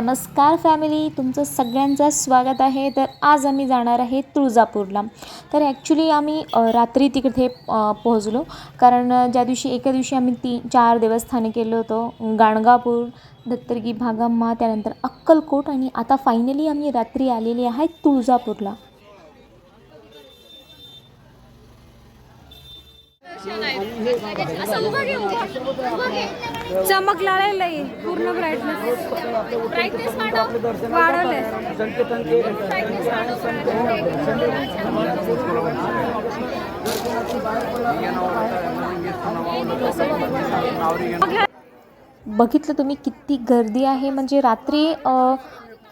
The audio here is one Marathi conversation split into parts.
नमस्कार फॅमिली तुमचं सगळ्यांचं स्वागत आहे. तर आज आम्ही जाणार आहे तुळजापूरला. तर ॲक्च्युली आम्ही रात्री तिकडे पोहोचलो. कारण ज्या दिवशी एका दिवशी आम्ही तीन चार देवस्थाने केलं होतं. गाणगापूर दत्तरगी भागाम्मा त्यानंतर अक्कलकोट आणि आता फायनली आम्ही रात्री आलेली आहे तुळजापूरला. चमक लागलेलं पूर्ण ब्राईटनेस ब्राईटनेस वाढवले बघितलं तुम्ही किती गर्दी आहे. म्हणजे रात्री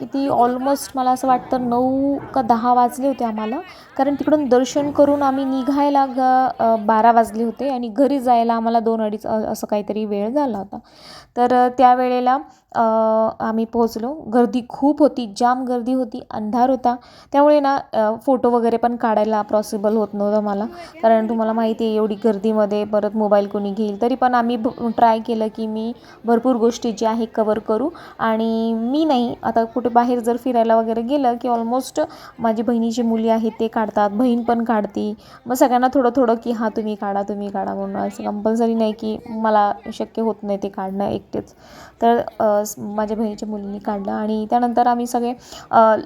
किती ऑलमोस्ट मला असं वाटतं नऊ का दहा वाजले होते आम्हाला. कारण तिकडून दर्शन करून आम्ही निघायला ग बारा वाजले होते आणि घरी जायला आम्हाला दोन अडीच असं काहीतरी वेळ झाला होता. तर त्यावेळेला आम्ही पोहोचलो. गर्दी खूप होती जाम गर्दी होती अंधार होता. त्यामुळे ना फोटो वगैरे पण काढायला पॉसिबल होत नव्हतं मला. कारण तुम्हाला माहिती आहे एवढी गर्दीमध्ये परत मोबाईल कोणी घेईल. तरी पण आम्ही ट्राय केलं की मी भरपूर गोष्टी ज्या आहे कवर करू. आणि मी नाही. आता कुठे बाहेर जर फिरायला वगैरे गेलं की ऑलमोस्ट माझी बहिणीची मुली आहेत ते काढतात. बहीण पण काढती. मग सगळ्यांना थोडं थोडं की हां तुम्ही काढा तुम्ही काढा म्हणून. असं कंपल्सरी नाही की मला शक्य होत नाही ते काढणं एकटेच. तर माझ्या बहिणीच्या मुलींनी काढलं आणि त्यानंतर आम्ही सगळे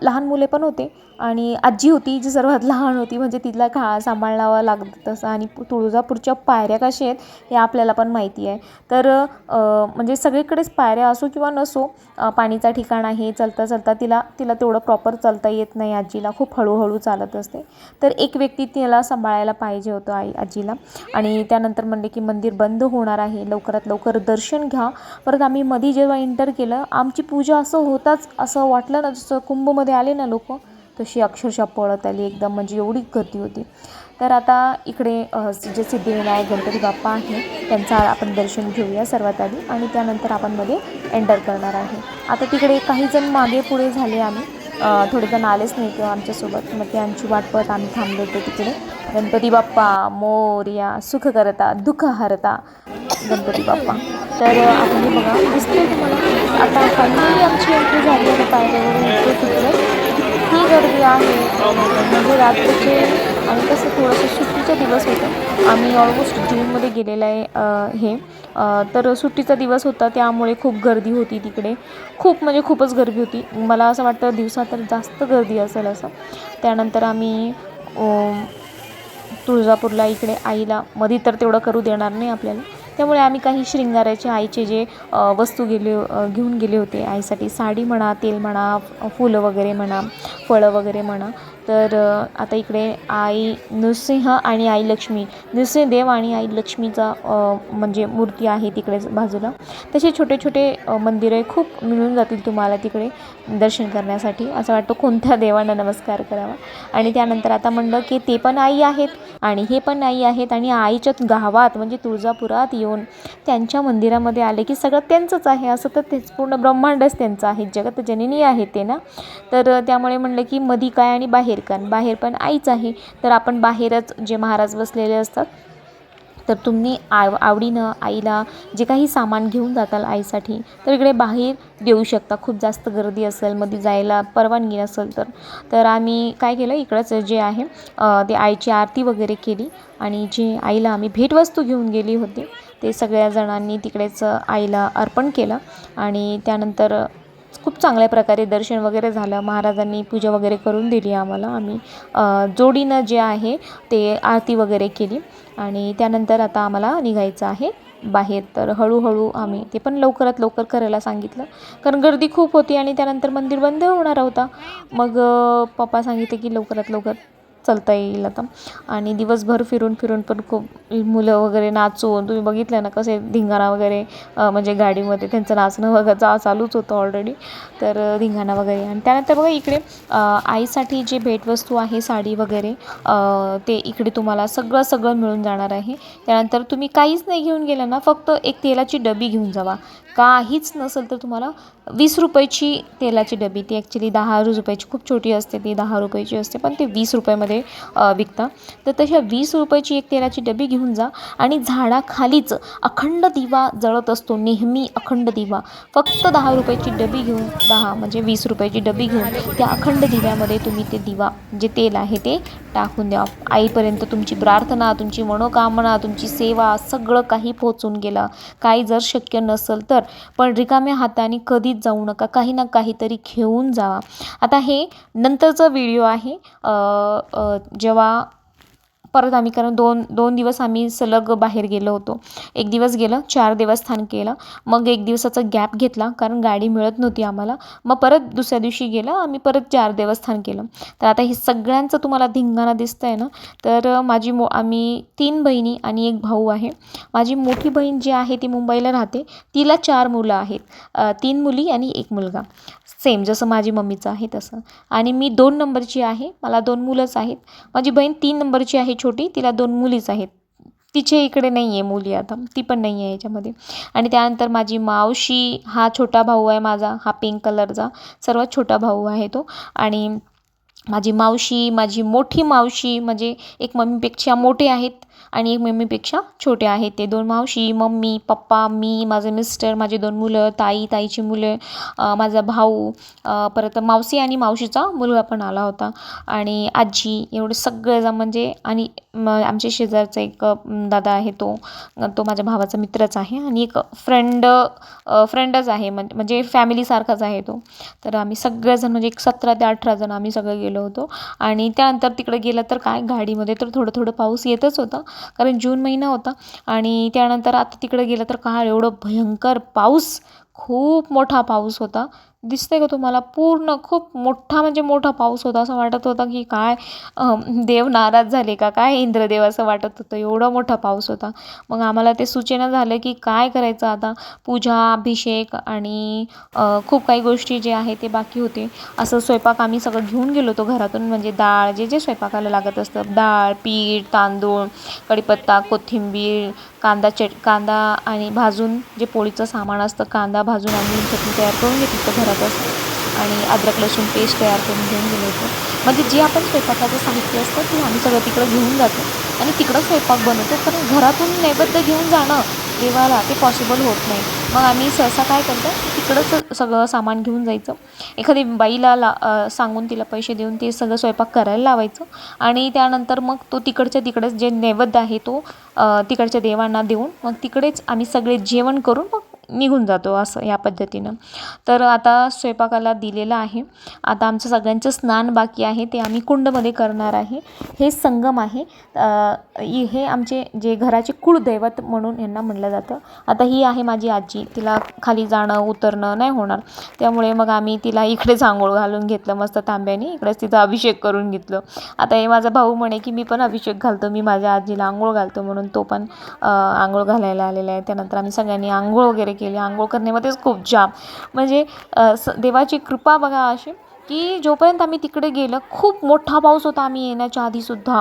लहान मुले पण होते आणि आजी होती जी सर्वात लहान होती. म्हणजे तिला खा सांभाळावं लागत तसं आणि तुळजापूरच्या पायऱ्या कशा आहेत हे आपल्याला पण माहिती आहे. तर म्हणजे सगळीकडेच पायऱ्या असो किंवा नसो पाणीचा ठिकाण आहे चलता चलता तिला तिला तेवढं प्रॉपर चालता येत नाही आजीला. खूप हळूहळू चालत असते. तर एक व्यक्ती तिला सांभाळायला पाहिजे होतं आई आजीला आणि त्यानंतर म्हणले की मंदिर बंद होणार आहे. लवकरात लवकर दर्शन घ्या. परत आम्ही आधी जेव्हा एंटर केलं आमची पूजा असं होताच असं वाटलं ना जसं कुंभमध्ये आले ना लोक तशी अक्षरशः पळत आली एकदम म्हणजे एवढी गर्दी होती. तर आता इकडे जे सिद्धिविनायक गणपती बाप्पा आहे त्यांचं आपण दर्शन घेऊया सर्वात आधी आणि त्यानंतर आपण मध्ये एंटर करणार आहे. आता तिकडे काही जण मागे पुढे झाले आम्ही. थोडेजण थोडे जण आलेच नाही किंवा आमच्यासोबत मग त्यांची वाट पाहत आम्ही थांबलो होतो तिकडे. गणपती बाप्पा मोर्या सुख करता दुःख हरता गणपती बाप्पा. तर आपण बघा दिसते तुम्हाला? आता फायनली आमची एंट्री झाली आहे पायऱ्यावरून तिकडे. किती गर्दी आहे. म्हणजे रात्रीचे आणि कसं थोडंसं सुट्टीचा दिवस होता. आम्ही ऑलमोस्ट जूनमध्ये गेलेलं आहे हे. तर सुट्टीचा दिवस होता त्यामुळे खूप गर्दी होती तिकडे. खूप म्हणजे खूपच गर्दी होती. मला असं वाटतं दिवसात तर जास्त गर्दी असेल असं. त्यानंतर आम्ही तुळजापूरला इकडे आईला मध्ये तर तेवढं करू देणार नाही आपल्याला. त्यामुळे आम्ही काही शृंगाराचे आईचे जे वस्तू गेले घेऊन गेले होते. आईसाठी साडी म्हणा तेल म्हणा फुलं वगैरे म्हणा फळं वगैरे म्हणा. तर आता इकडे आई नृसिंह आणि आई लक्ष्मी. नृसिंहदेव आणि आई लक्ष्मीचा म्हणजे मूर्ती आहे तिकडे बाजूला. तसे छोटे छोटे मंदिरे मंदिरं खूप मिळून जातील तुम्हाला तिकडे दर्शन करण्यासाठी. असं वाटतं कोणत्या देवांना नमस्कार करावा. आणि त्यानंतर आता म्हणलं की ते पण आई आहेत आणि हे पण आई आहेत आणि आईच्या गावात म्हणजे तुळजापुरात येऊन त्यांच्या मंदिरामध्ये आले की सगळं त्यांचंच आहे. असं तर तेच पूर्ण ब्रह्मांडच त्यांचं आहे. जगत जननी आहे ते ना. तर त्यामुळे म्हणलं की मधी काय आणि बाहेर काय बाहेर पण आईच आहे. तर आपण बाहेरच जे महाराज बसलेले असतात तर तुम्ही आव आवडीनं आईला जे काही सामान घेऊन जाताल आईसाठी तर इकडे बाहेर देऊ शकता. खूप जास्त गर्दी असेल मध्ये जायला परवानगी नसेल तर. तर आम्ही काय केलं इकडंच जे आहे ते आईची आरती वगैरे केली आणि जे आईला आम्ही भेटवस्तू घेऊन गेली होती ते सगळ्या जणांनी तिकडेच आईला अर्पण केलं आणि त्यानंतर खूप चांगल्या प्रकारे दर्शन वगैरे झालं. महाराजांनी पूजा वगैरे करून दिली आम्हाला. आम्ही जोडीनं जे आहे ते आरती वगैरे केली. आणि त्यानंतर आता आम्हाला निघायचं आहे बाहेर. तर हळूहळू आम्ही ते पण लवकरात लवकर करायला सांगितलं. कारण गर्दी खूप होती आणि त्यानंतर मंदिर बंद होणार होता. मग पप्पा सांगितले की लवकरात लवकर चलता येईल आता. आणि दिवसभर फिरून फिरून पण खूप मुलं वगैरे नाचून तुम्ही बघितलं ना कसे धिंगाणा वगैरे म्हणजे गाडीमध्ये त्यांचं नाचणं वगैरे चा चालूच होतं ऑलरेडी तर धिंगाणा वगैरे. आणि त्यानंतर बघा इकडे आईसाठी जे भेटवस्तू आहे साडी वगैरे ते इकडे तुम्हाला सगळं सगळं मिळून जाणार आहे. त्यानंतर तुम्ही काहीच नाही घेऊन गेलं ना फक्त एक तेलाची डबी घेऊन जावा. काहीच नसेल तर तुम्हाला वीस रुपयाची तेलाची डबी ती ॲक्च्युली दहा रुपयाची खूप छोटी असते ती दहा रुपयाची असते पण ते वीस रुपयामध्ये अ, विकतात तर तशा वीस रुपयाची एक तेलाची डबी घेऊन जा आणि झाडाखालीच अखंड दिवा जळत असतो नेहमी अखंड दिवा. फक्त दहा रुपयाची डबी घेऊन दहा म्हणजे वीस रुपयाची डबी घेऊन त्या अखंड दिव्यामध्ये तुम्ही ते दिवा जे तेल आहे ते टाकून द्या. आईपर्यंत तुमची प्रार्थना तुमची मनोकामना तुमची सेवा सगळं काही पोहोचून गेलं. काही जर शक्य नसेल तर. पण रिकाम्या हाताने कधीच जाऊ नका. काही ना काहीतरी घेऊन जावा आता हे नंतरचा व्हिडिओ आहे. जेव्हा परत आम्ही कारण दोन दोन दिवस आम्ही सलग बाहेर गेलो होतो. एक दिवस गेलं चार देवस्थान केलं. मग एक दिवसाचा गॅप घेतला कारण गाडी मिळत नव्हती आम्हाला. मग परत दुसऱ्या दिवशी गेलं आम्ही परत चार देवस्थान केलं. तर आता हे सगळ्यांचं तुम्हाला धिंगाणा दिसतं आहे ना? तर माझी मो आम्ही तीन बहिणी आणि एक भाऊ आहे. माझी मोठी बहीण जी आहे ती मुंबईला राहते. तिला चार मुलं आहेत. तीन मुली आणि एक मुलगा. सेम जसं माझी मम्मीचं आहे तसं. आणि मी दोन नंबरची आहे. मला दोन मुलंच आहेत. माझी बहीण तीन नंबरची आहे छोटी तिला दोन मुलीच आहेत. तिचे इकडे नाही आहे मुली आता ती पण नाही आहे याच्यामध्ये. आणि त्यानंतर माझी मावशी हा छोटा भाऊ आहे माझा हा पिंक कलरचा सर्वात छोटा भाऊ आहे तो. आणि माझी मावशी माझी मोठी मावशी म्हणजे एक मम्मीपेक्षा मोठे आहेत. आणि एक मम्मीपेक्षा छोटे आहेत ते. दोन मावशी मम्मी पप्पा मी माझे मिस्टर माझे दोन मुलं ताई ताईची मुलं माझा भाऊ परत मावशी आणि मावशीचा मुलगा पण आला होता. आणि आजी एवढे सगळेजण म्हणजे आणि मग आमच्या शेजारचा एक दादा आहे तो तो माझ्या भावाचा मित्रच आहे आणि एक फ्रेंड फ्रेंडच आहे. म्हणजे फॅमिलीसारखाच आहे तो. तर आम्ही सगळेजण म्हणजे एक सतरा ते अठरा जण आम्ही सगळं गेलो होतो. आणि त्यानंतर तिकडे गेलं तर काय गाडीमध्ये तर थोडं थोडं पाऊस येतच होता. कारण जून महिना होता आणि त्यानंतर आता तिकडे गेलं तर काय एवढं भयंकर पाऊस खूप मोठा पाऊस होता. दिसतंय का तुम्हाला? पूर्ण खूप मोठा म्हणजे मोठा पाऊस होता. असं वाटत होता की काय देव नाराज झाले का? काय इंद्रदेव असं वाटत होतं? एवढा मोठा पाऊस होता. मग आम्हाला ते सूचना झालं की काय करायचं आता? पूजा अभिषेक आणि खूप काही गोष्टी जे आहे ते बाकी होते. असं स्वयंपाक आम्ही सगळं घेऊन गेलो होतो घरातून. म्हणजे डाळ जे जे स्वयंपाकाला लागत असतं. डाळ पीठ तांदूळ कढीपत्ता कोथिंबीर कांदा चट कांदा आणि भाजून जे पोळीचं सामान असतं कांदा भाजून आम्ही चटणी तयार करून घेतली होतं घरातच आणि अद्रक लसूण पेस्ट तयार करून घेऊन गेलो होतो. म्हणजे जे आपण स्वयंपाकाचं साहित्य असतं ते आम्ही सगळं तिकडं घेऊन जातो. आणि तिकडं स्वयंपाक बनवतो कारण घरातून नैवेद्य घेऊन जाणं देवाला ते पॉसिबल होत नाही. मग आम्ही सहसा काय करतो तिकडंच सगळं सामान घेऊन जायचं. एखादी बाईला ला सांगून तिला पैसे देऊन ते सगळं स्वयंपाक करायला लावायचं. आणि त्यानंतर मग तो तिकडच्या तिकडंच जे नैवेद्य आहे तो तिकडच्या देवांना देऊन मग तिकडेच आम्ही सगळे जेवण करून मग निघून जातो असं या पद्धतीनं. तर आता स्वयंपाकाला दिलेलं आहे. आता आमचं सगळ्यांचं स्नान बाकी आहे. ते आम्ही कुंडमध्ये करणार आहे. हे संगम आहे. हे आमचे जे घराचे कुळदैवत म्हणून यांना म्हणलं जातं. आता ही आहे माझी आजी. तिला खाली जाणं उतरणं नाही होणार. त्यामुळे मग आम्ही तिला इकडेच आंघोळ घालून घेतलं मस्त तांब्याने. इकडेच तिचा अभिषेक करून घेतलं. आता हे माझा भाऊ म्हणे की मी पण अभिषेक घालतो. मी माझ्या आजीला आंघोळ घालतो. म्हणून तो पण आंघोळ घालायला आलेला आहे. त्यानंतर आम्ही सगळ्यांनी आंघोळ वगैरे केली आंघोळ करण्यामध्येच खूप जाम. म्हणजे स देवाची कृपा बघा अशी. की जोपर्यंत आम्ही तिकडे गेलं खूप मोठा पाऊस होता आम्ही येण्याच्या आधीसुद्धा.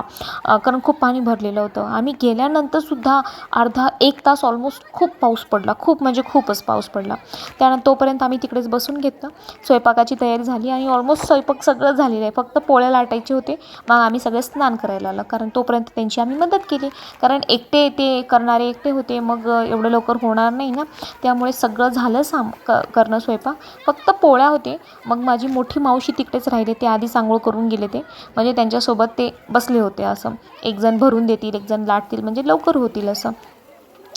कारण खूप पाणी भरलेलं होतं. आम्ही गेल्यानंतरसुद्धा अर्धा एक तास ऑलमोस्ट खूप पाऊस पडला. खूप म्हणजे खूपच पाऊस पडला. त्यानंतर तोपर्यंत आम्ही तिकडेच बसून घेतलं. स्वयंपाकाची तयारी झाली आणि ऑलमोस्ट स्वयंपाक सगळं झालेलं आहे. फक्त पोळ्या लाटायचे होते. मग आम्ही सगळे स्नान करायला आलं कारण तोपर्यंत त्यांची आम्ही मदत केली. कारण एकटे ते करणारे एकटे होते. मग एवढं लवकर होणार नाही ना. त्यामुळे सगळं झालं साम क करणं स्वयंपाक. फक्त पोळ्या होते. मग माझी मोठी मा मावशी तिकडेच राहिले ते आधी आंघोळ करून गेले ते. म्हणजे त्यांच्यासोबत ते बसले होते असं. एक जण भरून देतील एक जण लाटतील म्हणजे लवकर होतील असं.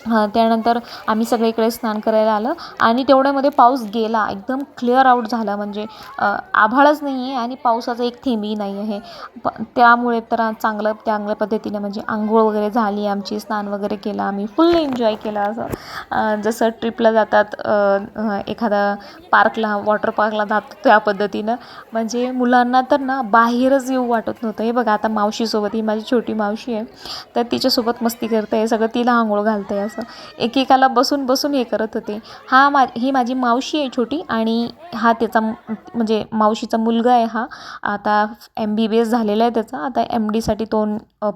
हां त्यानंतर आम्ही सगळे इकडे स्नान करायला आलं. आणि तेवढ्यामध्ये पाऊस गेला. एकदम क्लिअर आऊट झाला म्हणजे आभाळच नाही आहे आणि पावसाचा एक थेंबही नाही आहे. प त्यामुळे तर चांगलं चांगल्या पद्धतीने म्हणजे आंघोळ वगैरे झाली आमची स्नान वगैरे केलं आम्ही. फुल एन्जॉय केलं असं. जसं ट्रिपला जातात एखादा पार्कला वॉटर पार्कला जातो त्या पद्धतीनं. म्हणजे मुलांना तर ना बाहेरच येऊ वाटत नव्हतं. हे बघा आता मावशीसोबत ही माझी छोटी मावशी आहे तर तिच्यासोबत मस्ती करते आहे सगळं तिला आंघोळ घालते आहे असं. एकेकाला बसून बसून हे करत होते. हा मा ही माझी मावशी आहे छोटी आणि हा त्याचा म्हणजे मावशीचा मुलगा आहे हा. आता एम बी बी एस झालेला आहे त्याचा. आता एम डीसाठी तो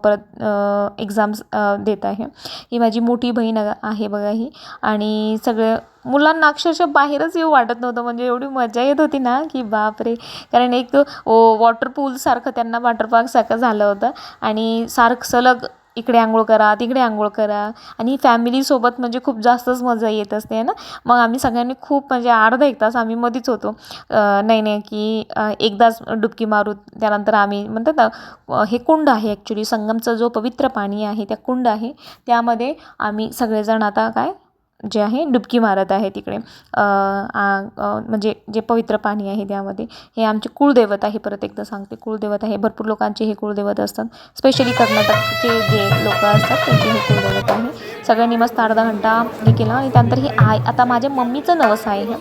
परत एक्झाम्स देत आहे. ही माझी मोठी बहीण आहे बघा ही. आणि सगळं मुलांना अक्षरशः बाहेरच येऊ वाटत नव्हतं. म्हणजे एवढी मजा येत होती ना की बापरे. कारण एक वॉटर पूलसारखं त्यांना वॉटर पार्कसारखं झालं होतं. आणि सारखं सलग इकडे आंघोळ करा तिकडे आंघोळ करा. आणि फॅमिलीसोबत म्हणजे खूप जास्तच मजा येत असते ना? मग आम्ही सगळ्यांनी खूप म्हणजे अर्धा एक तास आम्ही मध्येच होतो. नाही नाही की एकदाच डुबकी मारू त्यानंतर आम्ही म्हणतात ना हे कुंड आहे ॲक्च्युली संगमचं जो पवित्र पाणी आहे त्या कुंड आहे. त्यामध्ये आम्ही सगळेजण आता काय जे आहे डुबकी मारत आहे तिकडे. म्हणजे जे पवित्र पाणी आहे त्यामध्ये. हे आमचे कुळदैवत आहे परत एकदा सांगते. कुळदैवत आहे. भरपूर लोकांचे हे कुळदैवत असतात. स्पेशली कर्नाटकचे जे लोक असतात त्यांचे हे कुळदैवत आहे. सगळ्यांनी मस्त अर्धा घंटा हे केला आणि त्यानंतर हे आय आता माझ्या मम्मीचं नवस आहे हे.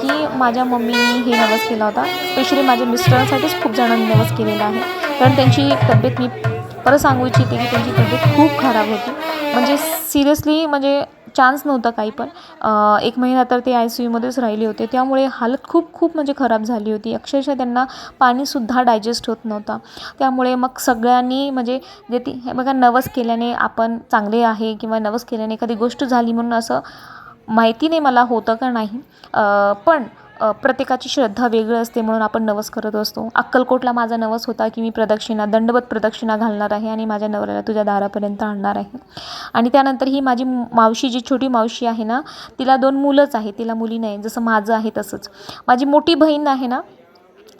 की माझ्या मम्मीने हे नवस केला होता. स्पेशली माझ्या मिस्टरांसाठीच खूप जणांनी नवस केलेला आहे. कारण त्यांची तब्येत मी परत सांगू इच्छिते की त्यांची तब्येत खूप खराब होती. म्हणजे सिरियसली म्हणजे चान्स नव्हता काही पण. एक महिना तर ते आय सी यूमध्येच राहिले होते. त्यामुळे हालत खूप खूप म्हणजे खराब झाली होती. अक्षरशः त्यांना पाणीसुद्धा डायजेस्ट होत नव्हता. त्यामुळे मग सगळ्यांनी म्हणजे जे ती हे बघा नवस केल्याने आपण चांगले आहे किंवा नवस केल्याने एखादी गोष्ट झाली म्हणून असं माहिती नाही मला होतं का नाही. पण प्रत्येकाची श्रद्धा वेगळं असते म्हणून आपण नवस करत असतो. अक्कलकोटला माझा नवस होता की मी प्रदक्षिणा दंडवत प्रदक्षिणा घालणार आहे आणि माझ्या नवऱ्याला तुझ्या दारापर्यंत आणणार आहे. आणि त्यानंतर ही माझी मावशी जी छोटी मावशी आहे ना तिला दोन मुलंच आहे तिला मुली नाही जसं माझं आहे तसंच. माझी मोठी बहीण आहे ना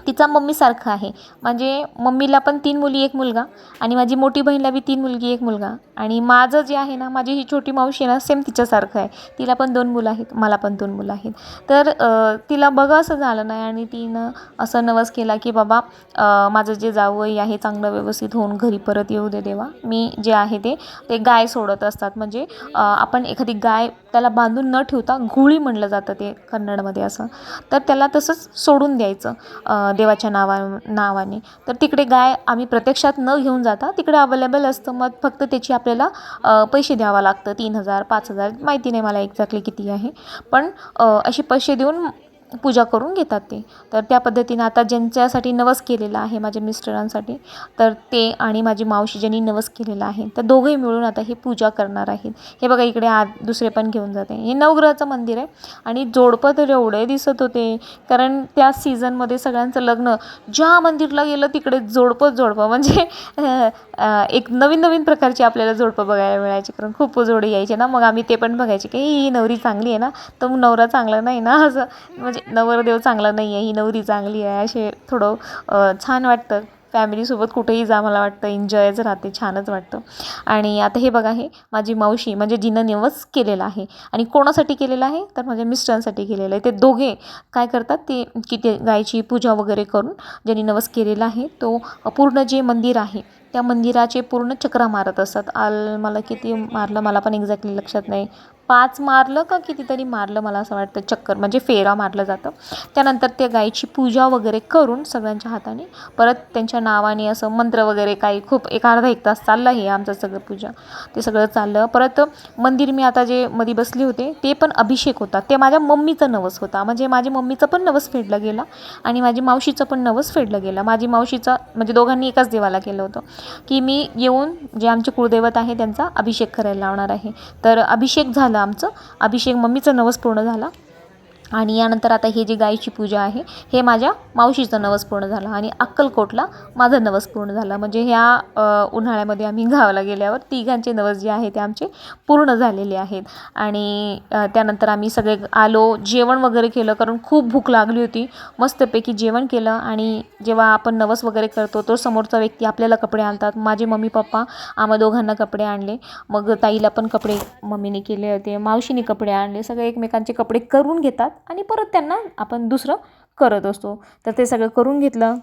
तिचा मम्मीसारखं आहे. म्हणजे मम्मीला पण तीन मुली एक मुलगा आणि माझी मोठी बहीणला बी तीन मुलगी एक मुलगा. आणि माझं जे आहे ना माझी ही छोटी मावशी आहे ना सेम तिच्यासारखं आहे. तिला पण दोन मुलं आहेत मला पण दोन मुलं आहेत. तर तिला बघा असं झालं नाही आणि तिनं असं नवस केला की बाबा माझं जे जावई आहे चांगलं व्यवस्थित होऊन घरी परत येऊ दे देवा. मी जे आहे ते ते गाय सोडत असतात. म्हणजे आपण एखादी गाय त्याला बांधून न ठेवता घोळी म्हणलं जातं ते कन्नडमध्ये असं. तर त्याला तसंच सोडून द्यायचं. देवाच्या नावा नावाने. तर तिकडे गाय आम्ही प्रत्यक्षात न घेऊन जाता तिकडे अवेलेबल असतं. मग फक्त त्याची आपल्याला पैसे द्यावं लागतं. तीन हजार पाच हजार माहिती नाही मला एक्झॅक्टली किती आहे. पण असे पैसे देऊन पूजा करून घेतात ते. तर त्या पद्धतीनं आता ज्यांच्यासाठी नवस केलेला आहे माझ्या मिस्टरांसाठी तर ते आणि माझी मावशी ज्यांनी नवस केलेला आहे तर दोघंही मिळून आता हे पूजा करणार आहेत. हे बघा इकडे आत दुसरे पण घेऊन जाते. हे नवग्रहाचं मंदिर आहे आणि जोडपं तर एवढे दिसत होते कारण त्या सीझनमध्ये सगळ्यांचं लग्न ज्या मंदिरला गेलं तिकडे जोडपंच जोडपं म्हणजे एक नवीन नवीन प्रकारची आपल्याला जोडपं बघायला मिळायची कारण खूप जोडे यायचे ना. मग आम्ही ते पण बघायचे की ही नवरी चांगली आहे ना तर मग नवरा चांगला नाही ना? असं म्हणजे नवरदेव चांगला नाही आहे ही नवरी चांगली आहे असे थोडं छान वाटतं. फॅमिलीसोबत कुठेही जा मला वाटतं एन्जॉयच राहते छानच वाटतं. आणि आता हे बघा हे माझी मावशी म्हणजे जिनं निवस केलेला आहे. आणि कोणासाठी केलेलं आहे? तर माझ्या मिस्टरांसाठी केलेलं आहे. ते दोघे काय करतात ते की ते गायची पूजा वगैरे करून ज्यांनी नवस केलेला आहे तो पूर्ण जे मंदिर आहे त्या मंदिराचे पूर्ण चक्रा मारत असतात. आल मला किती मारलं मला पण एक्झॅक्टली लक्षात नाही. पाच मारलं का कितीतरी मारलं मला असं वाटतं चक्कर म्हणजे फेरा मारलं जातं. त्यानंतर त्या गायीची पूजा वगैरे करून सगळ्यांच्या हाताने परत त्यांच्या नावाने असं मंत्र वगैरे काही खूप एक अर्धा एक तास चाललं हे आमचं सगळं पूजा. ते सगळं चाललं. परत मंदिर मी आता जे मध्ये बसले होते ते पण अभिषेक होता. ते माझ्या मम्मीचं नवस होता. म्हणजे माझ्या मम्मीचं पण नवस फेडला गेला आणि माझी मावशीचं पण नवस फेडलं गेलं. माझी मावशीचं म्हणजे दोघांनी एकाच देवाला केलं होतं की मी येऊन जे आमचे कुळदैवत आहे त्यांचा अभिषेक करायला लावणार आहे. तर अभिषेक झाला आमचं. अभिषेक मम्मीचं नवस पूर्ण झाला. आणि यानंतर आता हे जे गायीची पूजा आहे हे माझ्या मावशीचं नवस पूर्ण झालं आणि अक्कलकोटला माझं नवस पूर्ण झालं. म्हणजे ह्या उन्हाळ्यामध्ये आम्ही गावाला गेल्यावर तिघांचे नवस जे आहे ते आमचे पूर्ण झालेले आहेत. आणि त्यानंतर आम्ही सगळे आलो जेवण वगैरे केलं कारण खूप भूक लागली होती. मस्तपैकी जेवण केलं आणि जेव्हा आपण नवस वगैरे करतो तो समोरचा व्यक्ती आपल्याला कपडे आणतात. माझे मम्मी पप्पा आम्हा दोघांना कपडे आणले. मग ताईला पण कपडे मम्मीने केले होते मावशीने कपडे आणले. सगळे एकमेकांचे कपडे करून घेतात. आणि परत त्यांना आपण दुसरं करत असतो. तर ते सगळं करून घेतलं.